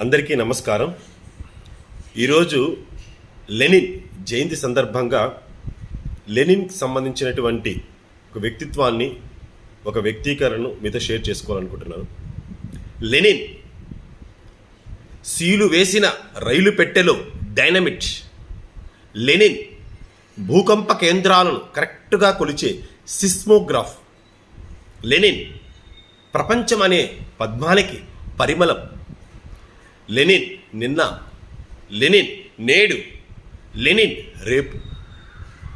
అందరికీ నమస్కారం. ఈరోజు లెనిన్ జయంతి సందర్భంగా లెనిన్కి సంబంధించినటువంటి ఒక వ్యక్తిత్వాన్ని ఒక వ్యక్తీకరణను మీతో షేర్ చేసుకోవాలనుకుంటున్నాను. లెనిన్ సీలు వేసిన రైలు పెట్టెలో డైనమిట్. లెనిన్ భూకంప కేంద్రాలను కరెక్ట్గా కొలిచే సిస్మోగ్రాఫ్. లెనిన్ ప్రపంచం అనే పద్మానికి పరిమళం. లెనిన్ నిన్న లెనిన్ నేడు లెనిన్ రేపు.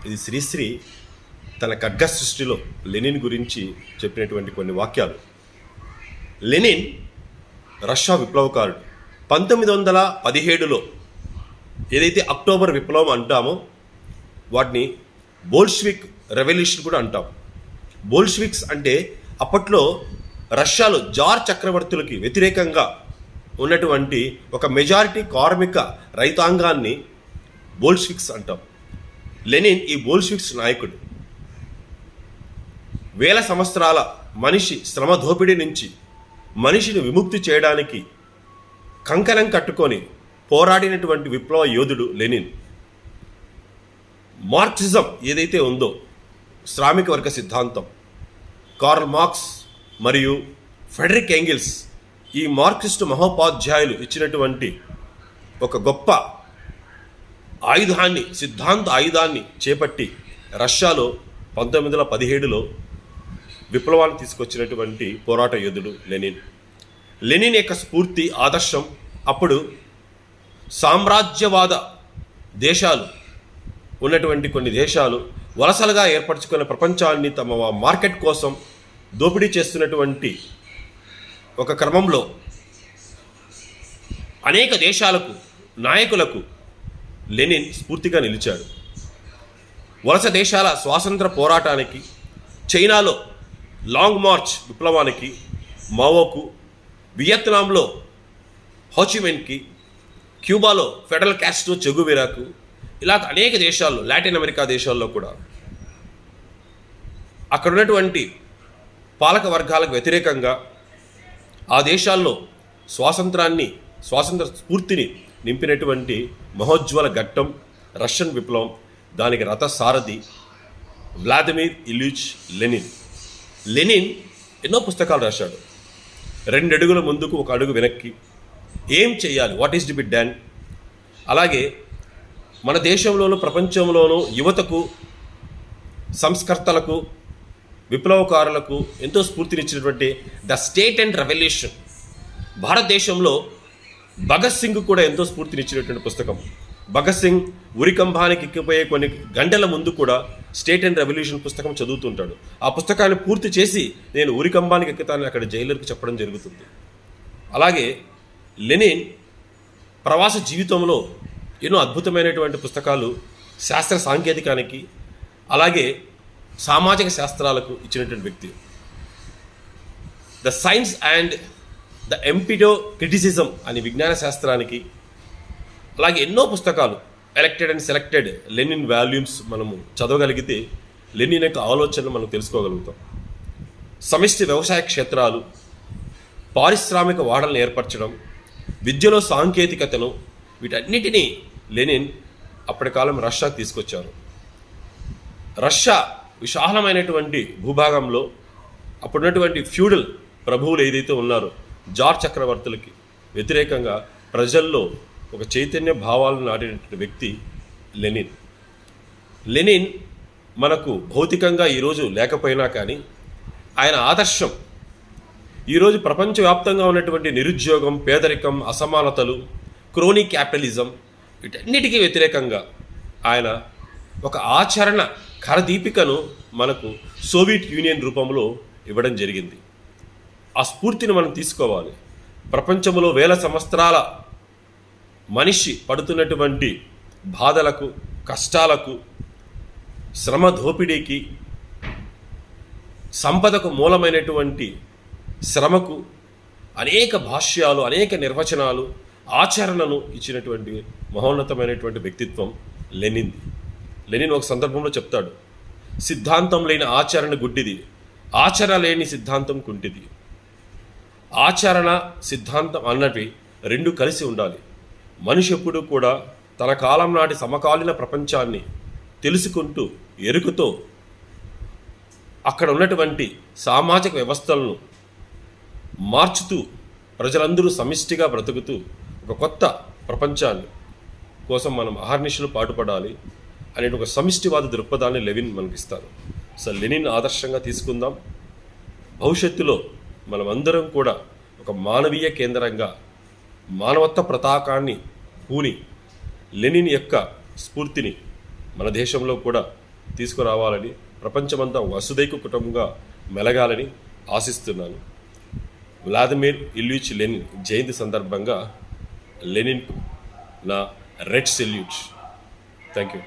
ఇది శ్రీశ్రీ తన ఖడ్గ సృష్టిలో లెనిన్ గురించి చెప్పినటువంటి కొన్ని వాక్యాలు. లెనిన్ రష్యా విప్లవకారుడు. పంతొమ్మిది వందల పదిహేడులో ఏదైతే అక్టోబర్ విప్లవం అంటామో వాటిని బోల్ష్విక్ రెవల్యూషన్ కూడా అంటాం. బోల్ష్విక్స్ అంటే అప్పట్లో రష్యాలో జార్ చక్రవర్తులకి వ్యతిరేకంగా ఉన్నటువంటి ఒక మెజారిటీ కార్మిక రైతాంగాన్ని బోల్షిక్స్ అంటాం. లెనిన్ ఈ బోల్షిక్స్ నాయకుడు. వేల సంవత్సరాల మనిషి శ్రమ దోపిడీ నుంచి మనిషిని విముక్తి చేయడానికి కంకణం కట్టుకొని పోరాడినటువంటి విప్లవ యోధుడు లెనిన్. మార్క్సిజం ఏదైతే ఉందో శ్రామిక వర్గ సిద్ధాంతం కార్ల్ మార్క్స్ మరియు ఫెడరిక్ ఎంగిల్స్ ఈ మార్క్సిస్టు మహోపాధ్యాయులు ఇచ్చినటువంటి ఒక గొప్ప ఆయుధాన్ని సిద్ధాంత ఆయుధాన్ని చేపట్టి రష్యాలో పంతొమ్మిది వందల పదిహేడులో విప్లవాన్ని తీసుకొచ్చినటువంటి పోరాట యోధుడు లెనిన్. లెనిన్ యొక్క స్ఫూర్తి ఆదర్శం అప్పుడు సామ్రాజ్యవాద దేశాలు ఉన్నటువంటి కొన్ని దేశాలు వలసలుగా ఏర్పరచుకున్న ప్రపంచాన్ని తమ మార్కెట్ కోసం దోపిడీ చేస్తున్నటువంటి ఒక క్రమంలో అనేక దేశాలకు నాయకులకు లెనిన్ స్ఫూర్తిగా నిలిచాడు. వలస దేశాల స్వాతంత్ర పోరాటానికి చైనాలో లాంగ్ మార్చ్ విప్లవానికి మావోకు వియత్నాంలో హోచిమెన్కి క్యూబాలో ఫెడరల్ క్యాస్ట్రో చెగువెరాకు ఇలా అనేక దేశాల్లో లాటిన్ అమెరికా దేశాల్లో కూడా అక్కడ ఉన్నటువంటి పాలక వర్గాలకు వ్యతిరేకంగా ఆ దేశాల్లో స్వాతంత్రాన్ని స్వాతంత్ర స్ఫూర్తిని నింపినటువంటి మహోజ్వల ఘట్టం రష్యన్ విప్లవం దానికి రథసారథి వ్లాదిమిర్ ఇల్యూచ్ లెనిన్. లెనిన్ ఎన్నో పుస్తకాలు రాశాడు. రెండు అడుగుల ముందుకు ఒక అడుగు వెనక్కి ఏం చేయాలి what is to be done అలాగే మన దేశంలోనూ ప్రపంచంలోనూ యువతకు సంస్కర్తలకు విప్లవకారులకు ఎంతో స్ఫూర్తినిచ్చినటువంటి ద స్టేట్ అండ్ రెవల్యూషన్. భారతదేశంలో భగత్ సింగ్ కూడా ఎంతో స్ఫూర్తినిచ్చినటువంటి పుస్తకం. భగత్ సింగ్ ఉరికంబానికి ఎక్కిపోయే కొన్ని గంటల ముందు కూడా స్టేట్ అండ్ రెవల్యూషన్ పుస్తకం చదువుతుంటాడు. ఆ పుస్తకాన్ని పూర్తి చేసి నేను ఉరికంబానికి ఎక్కుతానని అక్కడ జైలర్కి చెప్పడం జరుగుతుంది. అలాగే లెనిన్ ప్రవాస జీవితంలో ఎన్నో అద్భుతమైనటువంటి పుస్తకాలు శాస్త్ర సాంకేతికానికి అలాగే సామాజిక శాస్త్రాలకు ఇచ్చినటువంటి వ్యక్తి. The science and the empirio criticism అనే విజ్ఞాన శాస్త్రానికి అలాగే ఎన్నో పుస్తకాలు elected and selected Lenin volumes మనము చదవగలిగితే లెనిన్ యొక్క ఆలోచనలు మనం తెలుసుకోగలుగుతాం. సమిష్టి వ్యవసాయ క్షేత్రాలు పారిశ్రామిక వాడలను ఏర్పరచడం విద్యలో సాంకేతికతను వీటన్నిటినీ లెనిన్ అప్పటి కాలం రష్యా తీసుకొచ్చారు. రష్యా విశాలమైనటువంటి భూభాగంలో అప్పుడున్నటువంటి ఫ్యూడల్ ప్రభువులు ఏదైతే ఉన్నారో జార్ చక్రవర్తులకి వ్యతిరేకంగా ప్రజల్లో ఒక చైతన్య భావాలను నాటినటువంటి వ్యక్తి లెనిన్. లెనిన్ మనకు భౌతికంగా ఈరోజు లేకపోయినా కానీ ఆయన ఆదర్శం. ఈరోజు ప్రపంచవ్యాప్తంగా ఉన్నటువంటి నిరుద్యోగం పేదరికం అసమానతలు క్రోనీ క్యాపిటలిజం వీటన్నిటికీ వ్యతిరేకంగా ఆయన ఒక ఆచరణ కరదీపికను మనకు సోవియట్ యూనియన్ రూపంలో ఇవ్వడం జరిగింది. ఆ స్ఫూర్తిని మనం తీసుకోవాలి. ప్రపంచంలో వేల సంవత్సరాల మనిషి పడుతున్నటువంటి బాధలకు కష్టాలకు శ్రమ దోపిడీకి సంపదకు మూలమైనటువంటి శ్రమకు అనేక భాష్యాలు అనేక నిర్వచనాలు ఆచరణను ఇచ్చినటువంటి మహోన్నతమైనటువంటి వ్యక్తిత్వం లెనింది లెనిన్ ఒక సందర్భంలో చెప్తాడు సిద్ధాంతం లేని ఆచరణ గుడ్డిది ఆచరణ లేని సిద్ధాంతం కుంటిది. ఆచరణ సిద్ధాంతం అన్నవి రెండు కలిసి ఉండాలి. మనిషి ఎప్పుడూ కూడా తన కాలం నాటి సమకాలీన ప్రపంచాన్ని తెలుసుకుంటూ ఎరుకుతో అక్కడ ఉన్నటువంటి సామాజిక వ్యవస్థలను మార్చుతూ ప్రజలందరూ సమిష్టిగా బ్రతుకుతూ ఒక కొత్త ప్రపంచాన్ని కోసం మనం అహర్నిశలు పాటుపడాలి. అనే ఒక సమిష్టివాద దృక్పథాన్ని లెవిన్ మనకిస్తారు సో లెనిన్ ఆదర్శంగా తీసుకుందాం. భవిష్యత్తులో మనమందరం కూడా ఒక మానవీయ కేంద్రంగా మానవత్వ ప్రతాకాన్ని పూని లెనిన్ యొక్క స్ఫూర్తిని మన దేశంలో కూడా తీసుకురావాలని ప్రపంచమంతా వసుదైక కుటుంబంగా మెలగాలని ఆశిస్తున్నాను. వ్లాదిమిర్ ఇల్యూచ్ లెనిన్ జయంతి సందర్భంగా లెనిన్ నా రెడ్ సెల్యూట్. Thank you